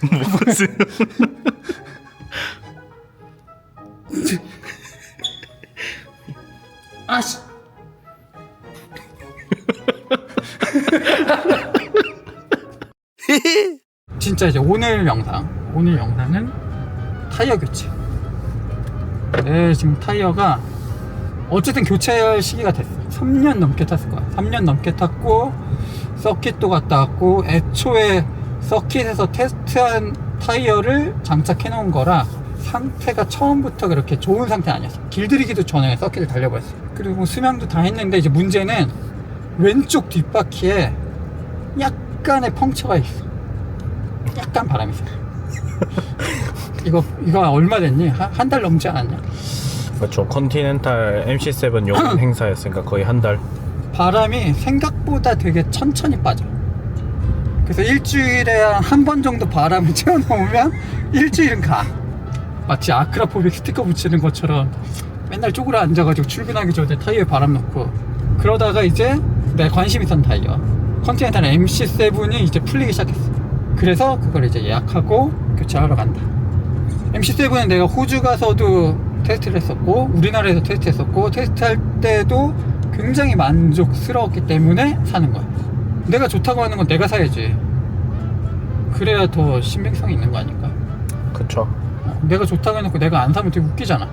무슨 아씨. 진짜 이제 오늘 영상, 오늘 영상은 타이어 교체. 내 지금 타이어가 어쨌든 교체할 시기가 됐어. 3년 넘게 탔을 거야. 3년 넘게 탔고 서킷도 갔다 왔고 애초에 서킷에서 테스트한 타이어를 장착해 놓은 거라 상태가 처음부터 그렇게 좋은 상태 아니었어. 길들이기도 전에 서킷을 달려봤어. 그리고 수명도 다 했는데 이제 문제는 왼쪽 뒷바퀴에 약간의 펑처가 있어. 약간 바람이 세. 이거 이거 얼마 됐니? 한 달 넘지 않았냐? 그렇죠 컨티넨탈 MC7 용 행사였으니까 거의 한 달 바람이 생각보다 되게 천천히 빠져. 그래서 일주일에 한 번 정도 바람을 채워놓으면 일주일은 가. 마치 아크라포빅 스티커 붙이는 것처럼 맨날 쪼그려 앉아가지고 출근하기 전에 타이어에 바람 넣고 그러다가 이제 내 관심 있던 타이어 컨티넨탈 MC7이 이제 풀리기 시작했어. 그래서 그걸 이제 예약하고 교체하러 간다. MC7은 내가 호주 가서도 테스트를 했었고 우리나라에서 테스트했었고 테스트할 때도 굉장히 만족스러웠기 때문에 사는 거야. 내가 좋다고 하는 건 내가 사야지. 그래야 더 신빙성이 있는 거 아닌가? 그쵸 어, 내가 좋다고 해놓고 내가 안 사면 되게 웃기잖아.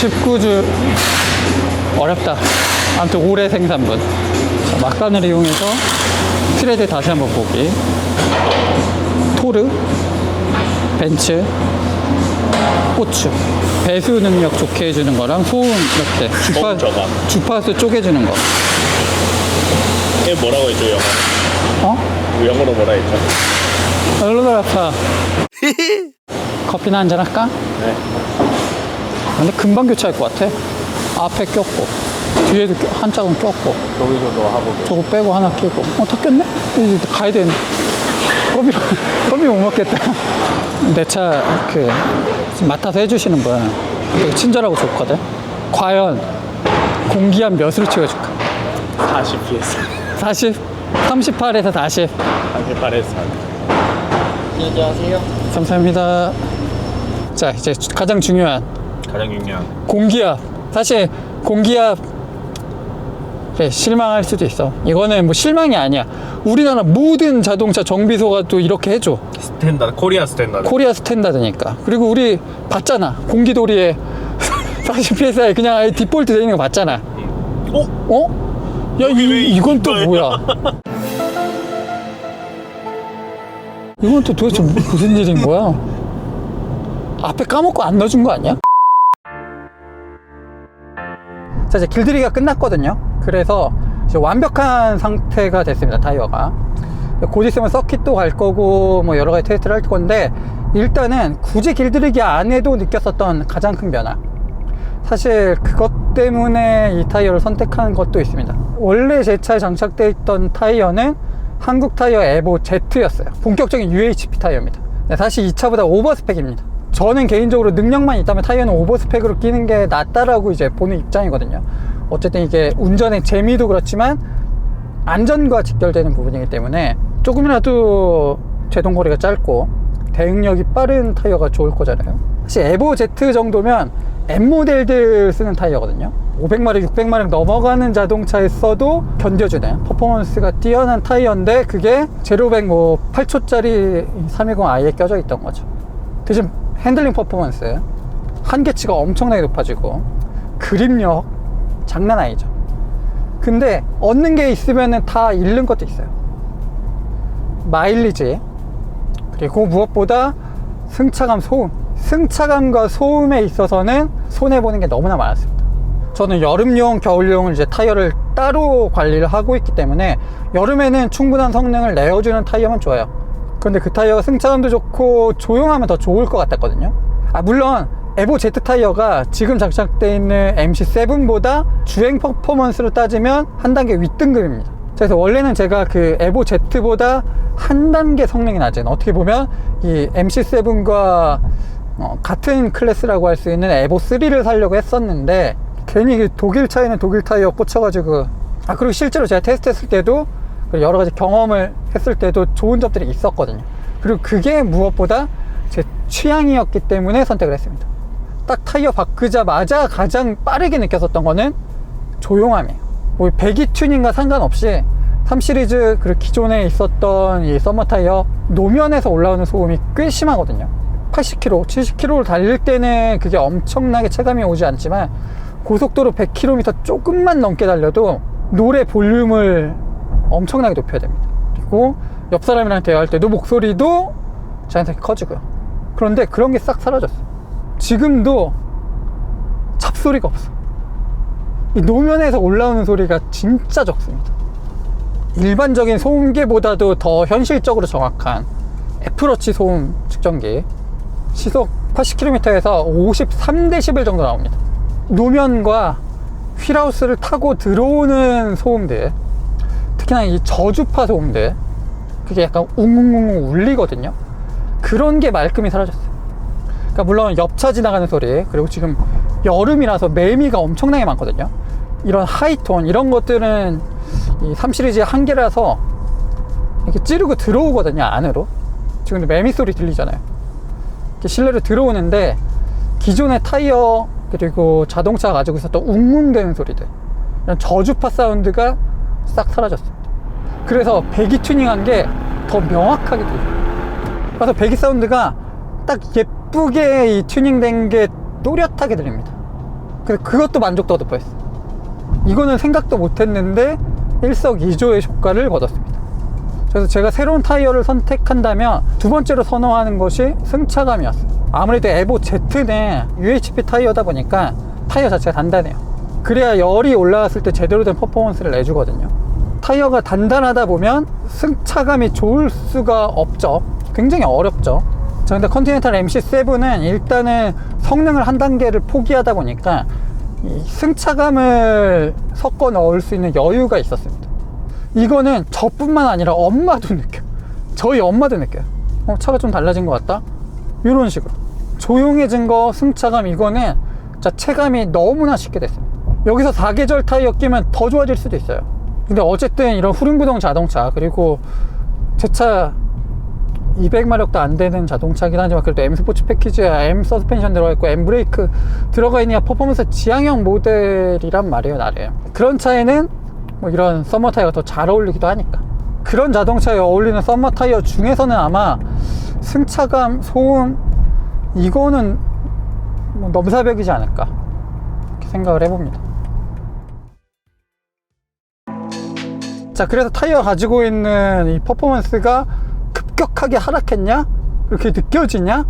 (19주) 어렵다 아무튼 올해 생산분 자, 막간을 이용해서 트레드 다시 한번 보기 토르 벤츠 고추 배수 능력 좋게 해주는 거랑 소음 이렇게 주파, 저감. 주파수 쪼개주는 거 이게 뭐라고 했죠 영어? 어? 영어로 뭐라 했죠? 얼로라파 커피나 한잔 할까? 네 근데 금방 교체할 것 같아 앞에 꼈고 뒤에도 껴- 한 짝은 꼈고 여기서도 하고 저거 빼고 하나 끼고. 어 다 꼈네? 이제 가야 되는 커피 커피 못 먹겠다. 내차그 맡아서 해주시는 분 되게 친절하고 좋거든. 과연 공기압 몇으로 찍어줄까? 40 PS 40? 38에서 40 38에서. 안녕하세요. 감사합니다. 자 이제 가장 중요한 가장 중요한. 공기압. 사실 공기압 그래, 실망할 수도 있어. 이거는 뭐 실망이 아니야. 우리나라 모든 자동차 정비소가 또 이렇게 해줘. 스탠다드 코리아 스탠다드. 코리아 스탠다드니까. 그리고 우리 봤잖아. 공기돌이에 40psi 그냥 아예 디폴트 되어 있는 거 봤잖아. 어? 어? 야왜 이, 이건 또? 뭐야? 이건 또 도대체 뭐- 무슨 일인 거야? 앞에 까먹고 안 넣어준 거 아니야? 자 이제 길들이기가 끝났거든요 그래서 완벽한 상태가 됐습니다 타이어가. 곧 있으면 서킷도 갈 거고 뭐 여러 가지 테스트를 할 건데 일단은 굳이 길들이기 안 해도 느꼈었던 가장 큰 변화. 사실 그것 때문에 이 타이어를 선택한 것도 있습니다. 원래 제 차에 장착되어 있던 타이어는 한국 타이어 에보 Z였어요. 본격적인 UHP 타이어입니다. 네, 사실 이 차보다 오버스펙입니다. 저는 개인적으로 능력만 있다면 타이어는 오버스펙으로 끼는 게 낫다라고 이제 보는 입장이거든요 어쨌든 이게 운전의 재미도 그렇지만 안전과 직결되는 부분이기 때문에 조금이라도 제동거리가 짧고 대응력이 빠른 타이어가 좋을 거잖아요. 사실 에보 Z 정도면 M 모델들 쓰는 타이어거든요. 500마력 600마력 넘어가는 자동차에 써도 견뎌주는 퍼포먼스가 뛰어난 타이어인데 그게 제로백 뭐 8초짜리 320i에 껴져 있던 거죠. 대신 핸들링 퍼포먼스 한계치가 엄청나게 높아지고 그립력 장난 아니죠 근데 얻는 게 있으면 다 잃는 것도 있어요. 마일리지 그리고 무엇보다 승차감, 소음. 승차감과 소음에 있어서는 손해 보는 게 너무나 많았습니다. 저는 여름용, 겨울용을 이제 타이어를 따로 관리를 하고 있기 때문에 여름에는 충분한 성능을 내어주는 타이어만 좋아요. 그런데 그 타이어가 승차감도 좋고 조용하면 더 좋을 것 같았거든요. 아 물론 에보 Z 타이어가 지금 장착되어 있는 MC7보다 주행 퍼포먼스로 따지면 한 단계 윗등급입니다. 그래서 원래는 제가 그 에보 Z보다 한 단계 성능이 낮은 어떻게 보면 이 MC7과 어, 같은 클래스라고 할 수 있는 에보 3를 사려고 했었는데 괜히 그 독일 차에는 독일 타이어 꽂혀가지고 아 그리고 실제로 제가 테스트했을 때도 그 여러 가지 경험을 했을 때도 좋은 점들이 있었거든요. 그리고 그게 무엇보다 제 취향이었기 때문에 선택을 했습니다. 딱 타이어 바꾸자마자 가장 빠르게 느꼈었던 거는 조용함이에요. 뭐 배기 튜닝과 상관없이 3 시리즈 그 기존에 있었던 이 썸머 타이어 노면에서 올라오는 소음이 꽤 심하거든요. 80km, 70km를 달릴 때는 그게 엄청나게 체감이 오지 않지만 고속도로 100km 조금만 넘게 달려도 노래 볼륨을 엄청나게 높여야 됩니다. 그리고 옆 사람이랑 대화할 때도 목소리도 자연스럽게 커지고요. 그런데 그런 게 싹 사라졌어. 지금도 잡소리가 없어. 이 노면에서 올라오는 소리가 진짜 적습니다. 일반적인 소음계보다도 더 현실적으로 정확한 애플워치 소음 측정기 시속 80km에서 53dB 정도 나옵니다. 노면과 휠하우스를 타고 들어오는 소음들 특히나 이 저주파 소음들 그게 약간 웅웅웅 울리거든요. 그런 게 말끔히 사라졌어요. 그러니까 물론 옆차 지나가는 소리 그리고 지금 여름이라서 매미가 엄청나게 많거든요. 이런 하이톤 이런 것들은 이 3 시리즈의 한계라서 이렇게 찌르고 들어오거든요 안으로. 지금도 매미 소리 들리잖아요. 이렇게 실내로 들어오는데 기존의 타이어 그리고 자동차가 가지고 있었던 웅웅대는 소리들 이런 저주파 사운드가 싹 사라졌습니다. 그래서 배기 튜닝한 게 더 명확하게 들려요. 그래서 배기 사운드가 딱 예쁘게 이 튜닝된 게 또렷하게 들립니다. 그래서 그것도 만족도가 높아졌어. 이거는 생각도 못했는데 일석이조의 효과를 거뒀습니다. 그래서 제가 새로운 타이어를 선택한다면 두 번째로 선호하는 것이 승차감이었어요. 아무래도 에보 Z는 UHP 타이어다 보니까 타이어 자체가 단단해요. 그래야 열이 올라왔을 때 제대로 된 퍼포먼스를 내주거든요. 타이어가 단단하다 보면 승차감이 좋을 수가 없죠. 굉장히 어렵죠. 자, 근데 컨티넨탈 MC7은 일단은 성능을 한 단계를 포기하다 보니까 이 승차감을 섞어 넣을 수 있는 여유가 있었습니다. 이거는 저뿐만 아니라 엄마도 느껴. 저희 엄마도 느껴요. 어, 차가 좀 달라진 것 같다? 이런 식으로. 조용해진 거, 승차감, 이거는 진짜 체감이 너무나 쉽게 됐습니다. 여기서 4계절 타이어 끼면 더 좋아질 수도 있어요. 근데 어쨌든 이런 후륜구동 자동차, 그리고 제 차 200마력도 안 되는 자동차긴 하지만 그래도 M 스포츠 패키지에 M 서스펜션 들어가 있고 M 브레이크 들어가 있는 퍼포먼스 지향형 모델이란 말이에요 나름 그런 차에는 뭐 이런 썸머 타이어가 더 잘 어울리기도 하니까. 그런 자동차에 어울리는 썸머 타이어 중에서는 아마 승차감, 소음 이거는 뭐 넘사벽이지 않을까 생각을 해봅니다. 자 그래서 타이어 가지고 있는 이 퍼포먼스가 급격하게 하락했냐? 이렇게 느껴지냐?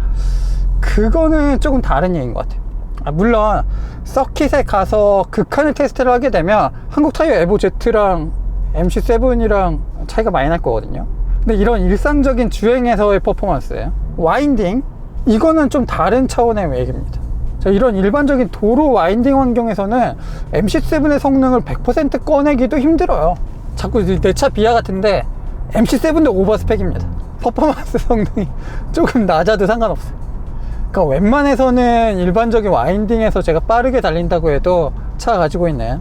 그거는 조금 다른 얘기인 것 같아요. 아, 물론 서킷에 가서 극한의 테스트를 하게 되면 한국 타이어 에보 Z랑 MC7이랑 차이가 많이 날 거거든요. 근데 이런 일상적인 주행에서의 퍼포먼스, 와인딩 이거는 좀 다른 차원의 얘기입니다. 자, 이런 일반적인 도로 와인딩 환경에서는 MC7의 성능을 100% 꺼내기도 힘들어요. 자꾸 내 차 비하 같은데 MC7도 오버스펙입니다. 퍼포먼스 성능이 조금 낮아도 상관없어요. 그러니까 웬만해서는 일반적인 와인딩에서 제가 빠르게 달린다고 해도 차가 가지고 있는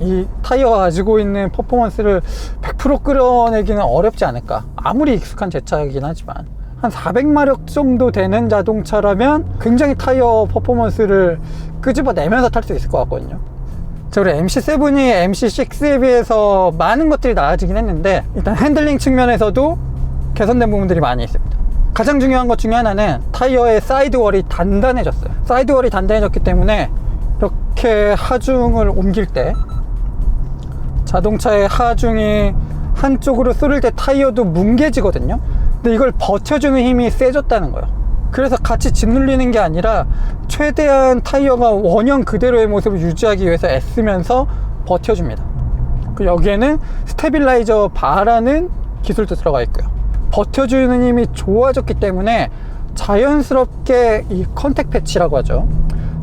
이 타이어가 가지고 있는 퍼포먼스를 100% 끌어내기는 어렵지 않을까. 아무리 익숙한 제 차이긴 하지만. 한 400마력 정도 되는 자동차라면 굉장히 타이어 퍼포먼스를 끄집어내면서 탈 수 있을 것 같거든요. 자, 우리 MC7이 MC6에 비해서 많은 것들이 나아지긴 했는데 일단 핸들링 측면에서도 개선된 부분들이 많이 있습니다. 가장 중요한 것 중에 하나는 타이어의 사이드월이 단단해졌어요. 사이드월이 단단해졌기 때문에 이렇게 하중을 옮길 때 자동차의 하중이 한쪽으로 쏠릴 때 타이어도 뭉개지거든요. 근데 이걸 버텨주는 힘이 세졌다는 거예요. 그래서 같이 짓눌리는 게 아니라 최대한 타이어가 원형 그대로의 모습을 유지하기 위해서 애쓰면서 버텨줍니다. 그 여기에는 스테빌라이저 바라는 기술도 들어가 있고요. 버텨주는 힘이 좋아졌기 때문에 자연스럽게 이 컨택 패치라고 하죠.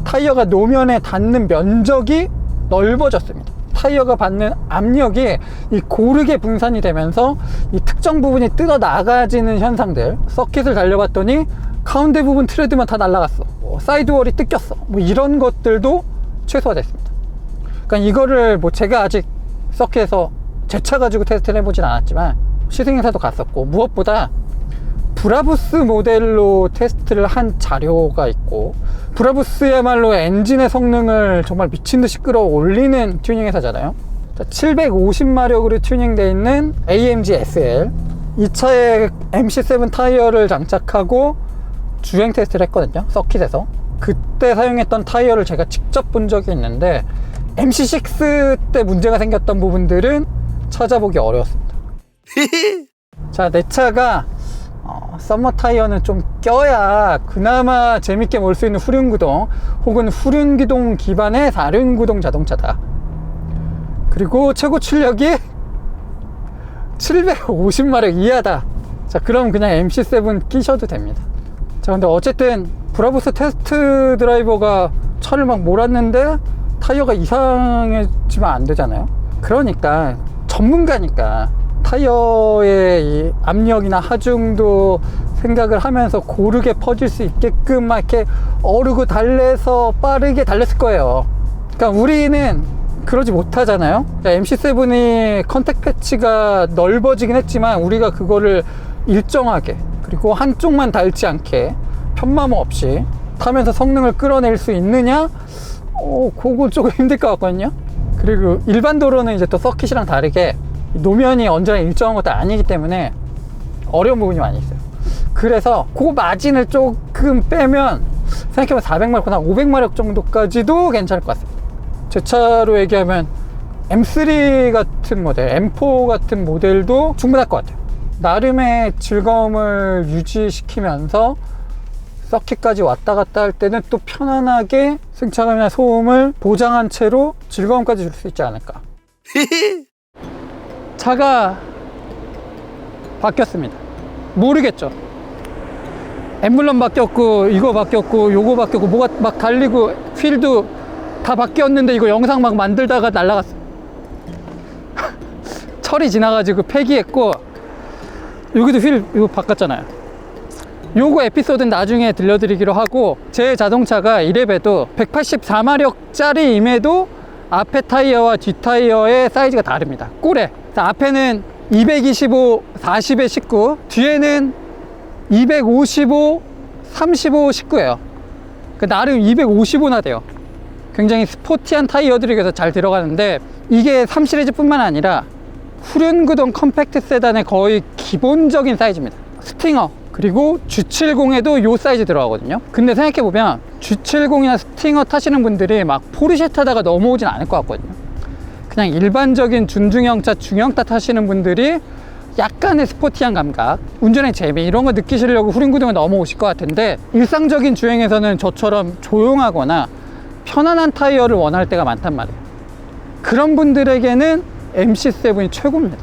타이어가 노면에 닿는 면적이 넓어졌습니다. 타이어가 받는 압력이 이 고르게 분산이 되면서 이 특정 부분이 뜯어 나가지는 현상들 서킷을 달려봤더니 가운데 부분 트레드만 다 날라갔어 뭐 사이드월이 뜯겼어 뭐 이런 것들도 최소화됐습니다 그러니까 이거를 뭐 제가 아직 서킷에서 제 차 가지고 테스트를 해보진 않았지만 시승행사도 갔었고 무엇보다 브라부스 모델로 테스트를 한 자료가 있고 브라부스야말로 엔진의 성능을 정말 미친 듯이 끌어올리는 튜닝 회사잖아요. 750마력으로 튜닝되어 있는 AMG SL 이 차에 MC7 타이어를 장착하고 주행 테스트를 했거든요 서킷에서. 그때 사용했던 타이어를 제가 직접 본 적이 있는데 MC6 때 문제가 생겼던 부분들은 찾아보기 어려웠습니다 자, 내 차가 어, 썸머 타이어는 좀 껴야 그나마 재밌게 몰 수 있는 후륜구동 혹은 후륜기동 기반의 사륜구동 자동차다. 그리고 최고 출력이 750마력 이하다. 자, 그럼 그냥 MC7 끼셔도 됩니다. 자, 근데 어쨌든 브라보스 테스트 드라이버가 차를 막 몰았는데 타이어가 이상해지면 안 되잖아요. 그러니까 전문가니까 타이어의 이 압력이나 하중도 생각을 하면서 고르게 퍼질 수 있게끔 막 이렇게 어르고 달래서 빠르게 달랬을 거예요. 그러니까 우리는 그러지 못하잖아요. MC7이 컨택 패치가 넓어지긴 했지만 우리가 그거를 일정하게 그리고 한쪽만 닳지 않게 편마모 없이 타면서 성능을 끌어낼 수 있느냐? 어, 그거 조금 힘들 것 같거든요. 그리고 일반 도로는 이제 또 서킷이랑 다르게 노면이 언제나 일정한 것도 아니기 때문에 어려운 부분이 많이 있어요. 그래서 그 마진을 조금 빼면 생각해보면 400마력이나 500마력 정도까지도 괜찮을 것 같습니다. 제 차로 얘기하면 M3 같은 모델, M4 같은 모델도 충분할 것 같아요. 나름의 즐거움을 유지시키면서 서킷까지 왔다 갔다 할 때는 또 편안하게 승차감이나 소음을 보장한 채로 즐거움까지 줄 수 있지 않을까. 차가 바뀌었습니다. 모르겠죠. 엠블럼 바뀌었고 이거 바뀌었고 요거 바뀌었고 뭐가 막 달리고 휠도 다 바뀌었는데 이거 영상 막 만들다가 날라갔어. 철이 지나가지고 폐기했고 여기도 휠 이거 바꿨잖아요. 요거 에피소드는 나중에 들려드리기로 하고 제 자동차가 이래봬도 184마력짜리임에도 앞에 타이어와 뒤 타이어의 사이즈가 다릅니다. 자, 앞에는 225, 40에 19 뒤에는 255, 35, 19예요. 그 나름 255나 돼요. 굉장히 스포티한 타이어들이 그래서 잘 들어가는데 이게 3 시리즈 뿐만 아니라 후륜구동 컴팩트 세단의 거의 기본적인 사이즈입니다. 스팅어 그리고 G70에도 요 사이즈 들어가거든요. 근데 생각해보면 G70이나 스팅어 타시는 분들이 막 포르쉐 타다가 넘어오진 않을 것 같거든요. 그냥 일반적인 준중형차, 중형차 타시는 분들이 약간의 스포티한 감각, 운전의 재미 이런 거 느끼시려고 후륜구동에 넘어오실 것 같은데 일상적인 주행에서는 저처럼 조용하거나 편안한 타이어를 원할 때가 많단 말이에요. 그런 분들에게는 MC7이 최고입니다.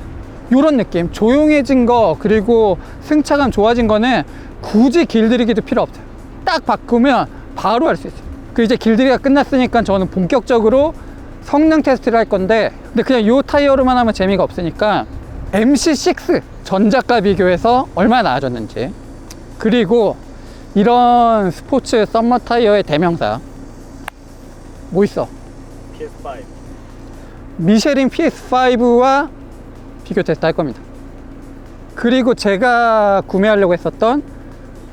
이런 느낌, 조용해진 거 그리고 승차감 좋아진 거는 굳이 길들이기도 필요 없어요. 딱 바꾸면 바로 할 수 있어요. 그 이제 길들이가 끝났으니까 저는 본격적으로 성능 테스트를 할 건데 근데 그냥 이 타이어로만 하면 재미가 없으니까 MC6 전작과 비교해서 얼마나 나아졌는지 그리고 이런 스포츠 썸머 타이어의 대명사 뭐 있어? PS5 미쉐린 PS5와 비교 테스트 할 겁니다. 그리고 제가 구매하려고 했었던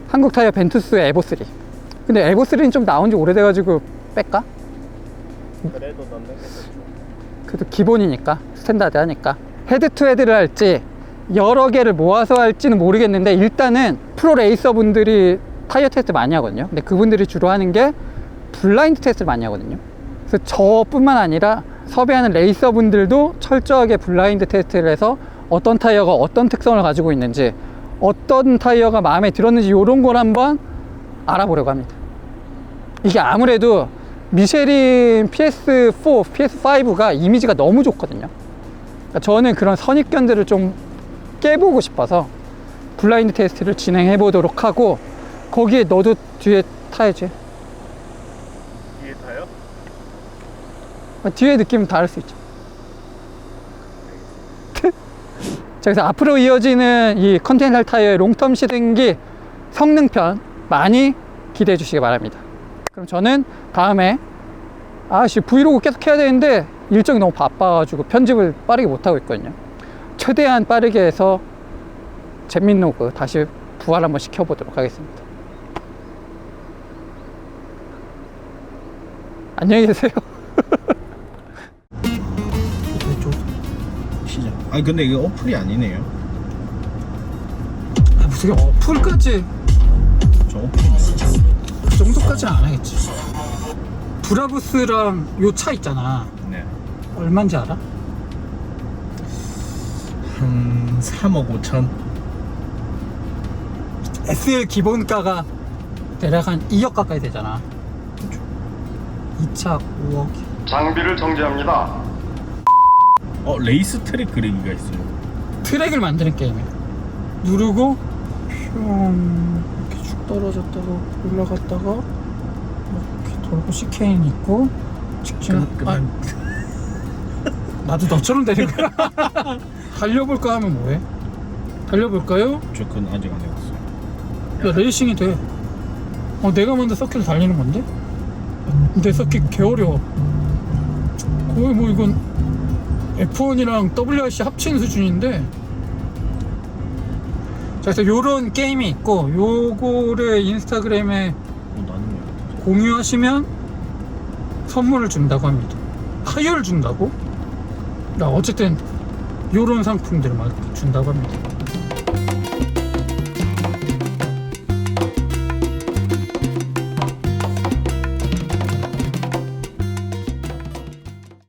한국 타이어 벤투스 에보3. 근데 에보3는 좀 나온 지 오래돼가지고 뺄까? 그래도 넣는 게 그래도 기본이니까 스탠다드 하니까. 헤드 투 헤드를 할지 여러 개를 모아서 할지는 모르겠는데 일단은 프로 레이서 분들이 타이어 테스트 많이 하거든요. 근데 그분들이 주로 하는 게 블라인드 테스트를 많이 하거든요. 그래서 저뿐만 아니라 섭외하는 레이서 분들도 철저하게 블라인드 테스트를 해서 어떤 타이어가 어떤 특성을 가지고 있는지 어떤 타이어가 마음에 들었는지 이런 걸 한번 알아보려고 합니다 이게 아무래도 미쉐린 PS4, PS5가 이미지가 너무 좋거든요. 그러니까 저는 그런 선입견들을 좀 깨보고 싶어서 블라인드 테스트를 진행해 보도록 하고 거기에 너도 뒤에 타야지. 뒤에 타요? 어, 뒤에 느낌은 다를 수 있죠. 자, 그래서 앞으로 이어지는 이 컨테이너 타이어의 롱텀 시댕기 성능편 많이 기대해 주시기 바랍니다. 그럼 저는 다음에 아씨 브이로그 계속 해야 되는데 일정이 너무 바빠가지고 편집을 빠르게 못하고 있거든요. 최대한 빠르게 해서 잼민로그 다시 부활 한번 시켜보도록 하겠습니다. 안녕히 계세요. 시작. 아니 근데 이게 어플이 아니네요. 아, 무슨 어플까지 저 어플이 그 정도까지는 안 하겠지. 브라부스랑 요 차 있잖아. 네. 얼마인지 알아? 한 3억 5천. SL 기본가가 대략 한 2억 가까이 되잖아. 이차 5억. 장비를 정지합니다. 어 레이스 트랙 그리기가 있어요. 트랙을 만드는 게임이야. 누르고 뿅 떨어졌다가 올라갔다가 이렇게 돌고 시케인 있고 직진. 아, 그만. 나도 너처럼 되는 거야. 달려볼까 하면 뭐해? 달려볼까요? 저 그건 아직 안 해봤어요. 야 레이싱이 돼. 어 내가 만든 서킷을 달리는 건데? 내 서킷 개 어려워. 거의 뭐 이건 F1이랑 WRC 합친 수준인데. 자 그래서 요런 게임이 있고 요거를 인스타그램에 어? 공유하시면 선물을 준다고 합니다. 타이어를 준다고? 나 어쨌든 요런 상품들을 막 준다고 합니다.